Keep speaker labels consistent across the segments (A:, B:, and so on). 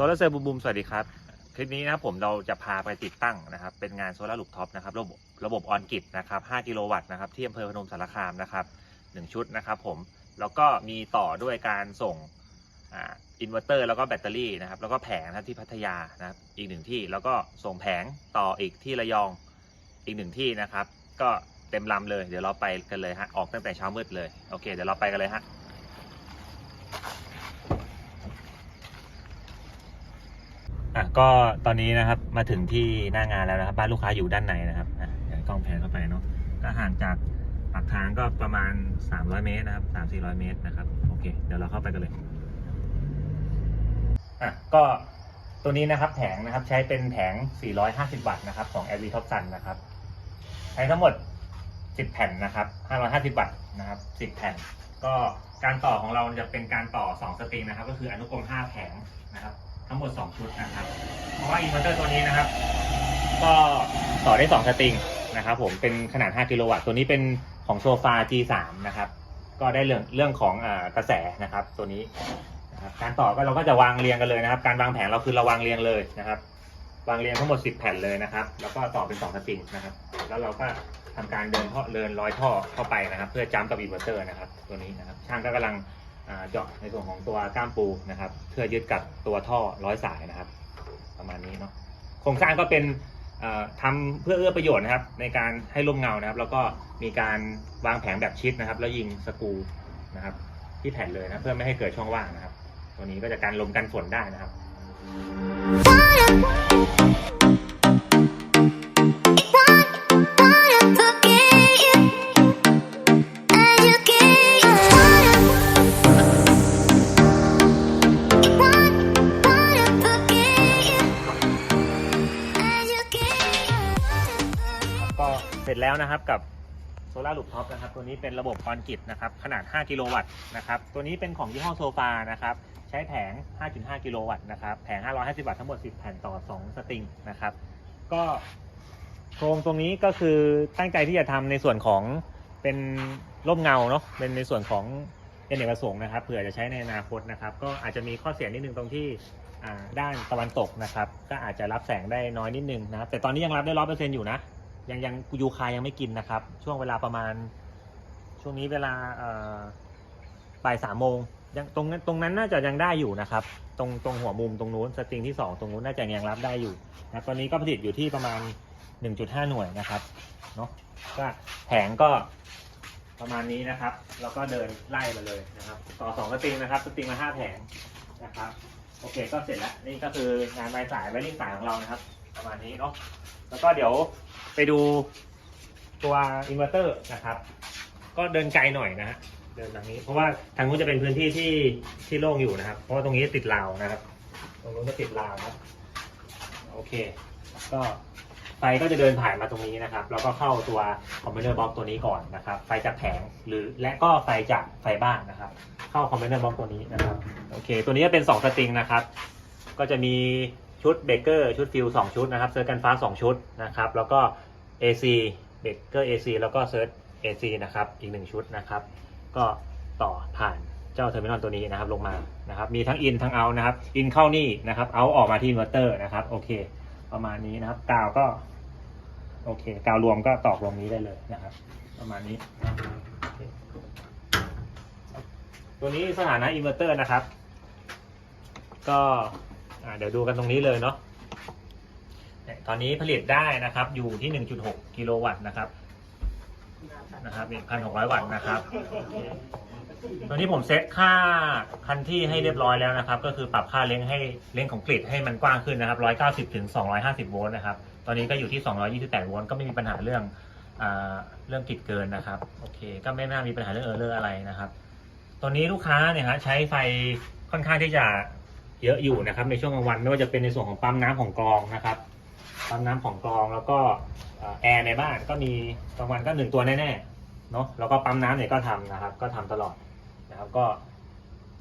A: โซลาร์เซลล์บูมบูมสวัสดีครับ คลิปนี้นะครับผมเราจะพาไปติดตั้งนะครับ เป็นงานโซลาร์ลูปท็อปนะครับ ระบบระบบออนกิตนะครับ 5 กิโลวัตต์นะครับ ที่อำเภอพนมสารคามนะครับ 1 ชุดนะครับผม แล้วก็มีต่อด้วยการส่งอินเวอร์เตอร์แล้วก็แบตเตอรี่นะครับ แล้วก็แผงนะที่พัทยานะครับ อีกหนึ่งที่ แล้วก็ส่งแผงต่ออีกที่ระยองอีกหนึ่งที่นะครับ ก็เต็มลำเลย เดี๋ยวเราไปกันเลยฮะ ออกตั้งแต่เช้ามืดเลย โอเค เดี๋ยวเราไปกันเลยฮะ อะก็ตอนนี้นะครับมาถึงที่หน้างานแล้วนะครับ บ้านลูกค้าอยู่ด้านในนะครับอะเดี๋ยวกล้องแพนเข้าไปเนาะก็ห่างจากปากทางก็ประมาณ 300 เมตรนะครับ3-400 เมตรนะครับโอเค เดี๋ยวเราเข้าไปกันเลยอะก็ตัวนี้นะครับแผงนะครับใช้เป็นแผง 450 วัตต์นะครับของ l v Top Sun นะครับใช้ทั้งหมด 10 แผ่นนะครับ 550 วัตต์นะครับ 10 แผ่น ก็การต่อของเราจะเป็นการต่อ 2 สตริงนะครับ ก็คืออนุกรม 5 แผงนะครับ ทั้งหมด 2 ชุดนะครับ เพราะว่าอินเวอร์เตอร์ตัวนี้นะครับ ก็ต่อได้ 2 สตริงนะครับผมเป็นขนาด 5 กิโลวัตต์ ตัวนี้เป็นของโซฟา G3 นะครับ ก็ได้เรื่องเรื่องของอกระแสนะครับตัวนี้นะครับการต่อก็เราก็จะวางเรียงกันเลยนะครับ การวางแผงเราคือเราวางเรียงเลยนะครับ วางเรียงทั้งหมด 10 แผ่นเลยนะครับ แล้วก็ต่อเป็น 2 สตริงนะครับ แล้วเราก็ทำการเดินท่อเดินร้อยท่อเข้าไปนะครับ เพื่อจ้ำกับอินเวอร์เตอร์นะครับ ตัวนี้นะครับช่างก็กำลัง เจาะในส่วนของตัวก้ามปูนะครับเพื่อยึดกับตัวท่อร้อยสายนะครับ ประมาณนี้เนาะโครงสร้างก็เป็นเอ่อทำเพื่อเอื้อประโยชน์นะครับ ในการให้ร่มเงานะครับ แล้วก็มีการวางแผงแบบชิดนะครับ แล้วยิงสกูนะครับ ที่แผ่นเลยนะเพื่อไม่ให้เกิดช่องว่างนะครับ ตัวนี้ก็จะกันลมกันฝนได้นะครับก็ แล้วนะครับกับโซลารูปท็อปนะครับตัวนี้เป็นระบบคอนกรีตนะครับขนาด 5 กิโลวัตต์นะครับตัวนี้เป็นของยี่ห้อโซฟานะครับใช้แผง 5.5 กิโลวัตต์นะครับแผง 550 วัตต์ทั้งหมด 10 แผ่นต่อ 2 สตริงนะครับก็โครงตรงนี้ก็คือตั้งใจที่จะทำในส่วนของเป็นร่มเงาเนาะเป็นในส่วนของเป็นเอกประสงค์นะครับเผื่อจะใช้ในอนาคตนะครับ ก็อาจจะมีข้อเสียนิดนึงตรงที่ด้านตะวันตกนะครับ ก็อาจจะรับแสงได้น้อยนิดนึงนะครับแต่ตอนนี้ยังรับได้ร้อยเปอร์เซ็นต์อยู่นะ ยังยังยูคายังไม่กินนะครับ ช่วงเวลาประมาณ ช่วงนี้เวลาบ่ายสามโมงยังตรงนั้นตรงนั้นน่าจะยังได้อยู่นะครับ ตรงตรงหัวมุมตรงนู้นสตริงที่สองตรงนู้นน่าจะยังรับได้อยู่นะตอนนี้ก็ผลิตอยู่ที่ประมาณ 1.5 หน่วยนะครับเนาะก็แผงก็ประมาณนี้นะครับ แล้วก็เดินไล่มาเลยนะครับ ต่อสองสตริงนะครับสตริงมาห้าแผงนะครับโอเคก็เสร็จแล้วนี่ก็คืองานไม้สายไว้ริ่งสายของเรานะครับ ประมาณนี้เนาะแล้วก็เดี๋ยวไปดูตัวอินเวอร์เตอร์นะครับ ก็เดินไกลหน่อยนะฮะเดินทางนี้ เพราะว่าทางนู้นจะเป็นพื้นที่ที่ที่โล่งอยู่นะครับ เพราะว่าตรงนี้ติดราวนะครับ ตรงนู้นจะติดราวครับ โอเค ก็ไฟก็จะเดินผ่านมาตรงนี้นะครับ แล้วก็เข้าตัวคอมเพิวเตอร์บล็อกตัวนี้ก่อนนะครับ ไฟจากแผงหรือและก็ไฟจากไฟบ้านนะครับ เข้าคอมเพิวเตอร์บล็อกตัวนี้นะครับ โอเค ตัวนี้จะเป็น2สตริงนะครับ ก็จะมี ชุดเบเกอร์ชุดฟิล2ชุดนะครับเซิร์ชกันฟ้า2ชุดนะครับแล้วก็ AC เบเกอร์ AC แล้วก็เซิร์ช AC นะครับอีก1ชุดนะครับก็ต่อผ่านเจ้าเทอร์มินอลตัวนี้นะครับลงมานะครับมีทั้งอินทั้งเอานะครับอินเข้านี่นะครับเอาออกมาที่อินเวอร์เตอร์นะครับโอเค ประมาณนี้นะครับกาวก็โอเคกาวรวมก็ตอกลงนี้ได้เลยนะครับ ประมาณนี้ ตัวนี้สถานะอินเวอร์เตอร์นะครับ ก็ เดี๋ยวดูกันตรงนี้เลยเนาะตอนนี้ผลิตได้นะครับ อยู่ที่ 1.6 กิโลวัตต์นะครับ นะครับ1,600วัตต์นะครับตัวนี้ผมเซตค่าคันที่ให้เรียบร้อยแล้วนะครับ ก็คือปรับค่าเล้งให้เล้งของกริดให้มันกว้างขึ้นนะครับ 190ถึง250 โวลต์นะครับ ตอนนี้ก็อยู่ที่ 228 โวลต์ก็ไม่มีปัญหาเรื่องอเรื่องกริดเกินนะครับ โอเค ก็ไม่น่ามีปัญหาเรื่องเออร์เลอร์อะไรนะครับ ตอนนี้ลูกค้าเนี่ยฮะใช้ไฟค่อนข้างที่จะ เยอะอยู่นะครับ ในช่วงกลางวันไม่ว่าจะเป็นในส่วนของปั๊มน้ำของกรองนะครับปั๊มน้ำของกรองแล้วก็แอร์ในบ้านก็มีกลางวันก็หนึ่งตัวแน่ๆเนาะแล้วก็ปั๊มน้ำเนี่ยก็ทำนะครับ ก็ทำตลอดนะครับก็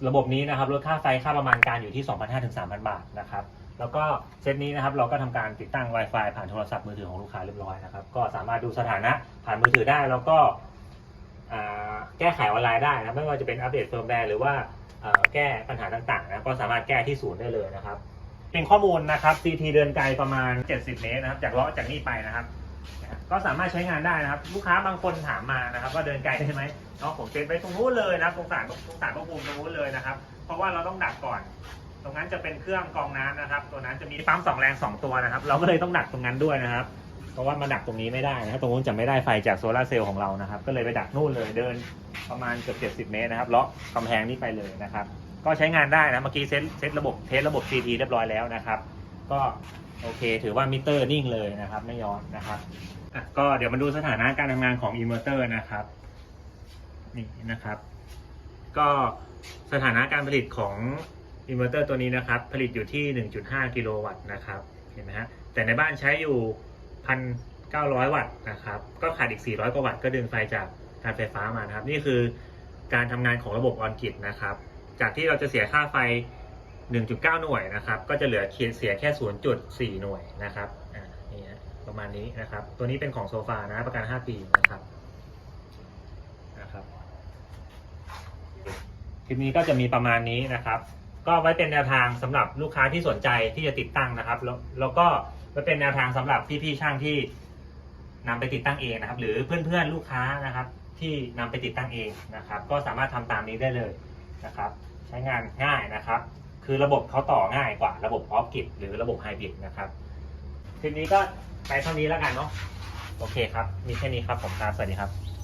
A: ระบบนี้นะครับลดค่าไฟค่าประมาณการอยู่ที่ 2,500ถึง3,000 บาทนะครับ แล้วก็เซตนี้นะครับเราก็ทำการติดตั้ง Wi-Fi ผ่านโทรศัพท์มือถือของลูกค้าเรียบร้อยนะครับ ก็สามารถดูสถานะผ่านมือถือได้แล้วก็ แก้ไขออนไลน์ได้นะไม่ว่าจะเป็นอัปเดตเฟิร์มแวร์หรือว่าแก้ปัญหาต่างๆนะก็สามารถแก้ที่ศูนย์ได้เลยนะครับ เป็นข้อมูลนะครับ CT เดินไกลประมาณ 70 เมตรนะครับ จากเลาะจากนี่ไปนะครับ ก็สามารถใช้งานได้นะครับ ลูกค้าบางคนถามมานะครับว่าเดินไกลใช่ไหมเนาะผมเซ็ตไว้ตรงนู้นเลยนะครับตรงสารตรงสารพระภูมิตรงนู้นเลยนะครับ เพราะว่าเราต้องดักก่อน ตรงนั้นจะเป็นเครื่องกรองน้ำนะครับ ตัวนั้นจะมีปั๊มสองแรงสองตัวนะครับ เราก็เลยต้องดักตรงนั้นด้วยนะครับ เพราะว่ามาดักตรงนี้ไม่ได้นะครับตรงนู้นจะไม่ได้ไฟจากโซลาเซลล์ของเรานะครับ ก็เลยไปดักนู่นเลยเดินประมาณเกือบ70 เมตรนะครับเลาะกำแพงนี้ไปเลยนะครับ ก็ใช้งานได้นะเมื่อกี้เซตเซตระบบเทสระบบ CT เรียบร้อยแล้วนะครับ ก็โอเค ถือว่ามิเตอร์นิ่งเลยนะครับ ไม่ย้อนนะครับอะก็เดี๋ยวมาดูสถานะการทำงานของอินเวอร์เตอร์นะครับนี่นะครับ ก็สถานะการผลิตของอินเวอร์เตอร์ตัวนี้นะครับ ผลิตอยู่ที่ 1.5 กิโลวัตต์นะครับ เห็นไหมฮะ แต่ในบ้านใช้อยู่ 1,900 วัตต์นะครับ ก็ขาดอีก 400 กว่าวัตต์ก็ดึงไฟจากการไฟฟ้ามานะครับ นี่คือการทำงานของระบบออนกิตนะครับ จากที่เราจะเสียค่าไฟ 1.9 หน่วยนะครับ ก็จะเหลือเสียแค่ 0.4 หน่วยนะครับอ่านี่ฮะประมาณนี้นะครับ ตัวนี้เป็นของโซฟานะประกัน 5 ปีนะครับนะครับคลิปนี้ก็จะมีประมาณนี้นะครับ ก็ไว้เป็นแนวทางสำหรับลูกค้าที่สนใจที่จะติดตั้งนะครับ แล้วแล้วก็ ไว้เป็นแนวทางสำหรับพี่ๆช่างที่นำไปติดตั้งเองนะครับ หรือเพื่อนๆลูกค้านะครับ ที่นำไปติดตั้งเองนะครับ ก็สามารถทำตามนี้ได้เลยนะครับ ใช้งานง่ายนะครับ คือระบบเขาต่อง่ายกว่าระบบออฟกิดหรือระบบไฮบริดนะครับคลิปนี้ก็ไปเท่านี้แล้วกันเนาะโอเคครับ มีแค่นี้ครับผมครับสวัสดีครับ